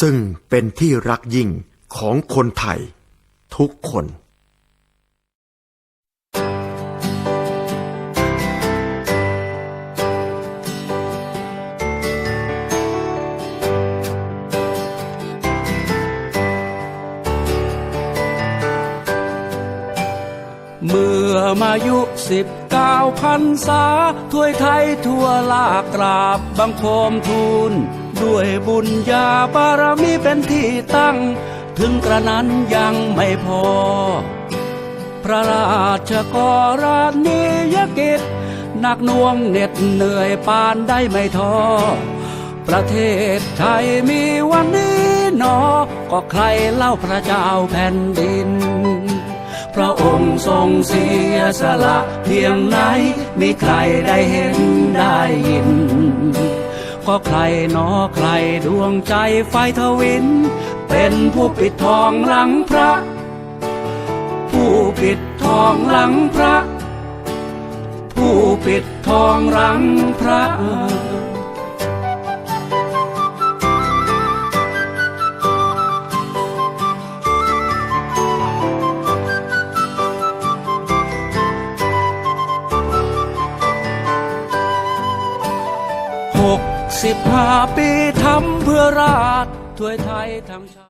ซึ่งเป็นที่รักยิ่งของคนไทยทุกคน เมื่อมายุสิบเก้าพันษา ถ้วยไทยทั่วลากราบบังคมทูล ด้วยบุญญาบารมีเป็นที่ตั้ง ถึงกระนั้นยังไม่พอ พระราชกรณียกิจหนักน่วงเหน็ดเหนื่อยปานได้ไม่ท้อ ประเทศไทยมีวันนี้หนอ ก็ใครเล่าพระเจ้าแผ่นดิน พระองค์ทรงเสียสละเพียงไหน มีใครได้เห็นได้ยิน ก็ใครหนอใครดวงใจไฟทวิน เป็นผู้ปิดทองหลังพระ ผู้ปิดทองหลังพระ ผู้ปิดทองหลังพระ สิบห้าปีทำเพื่อราชถ้วยไทยทั้งชาติ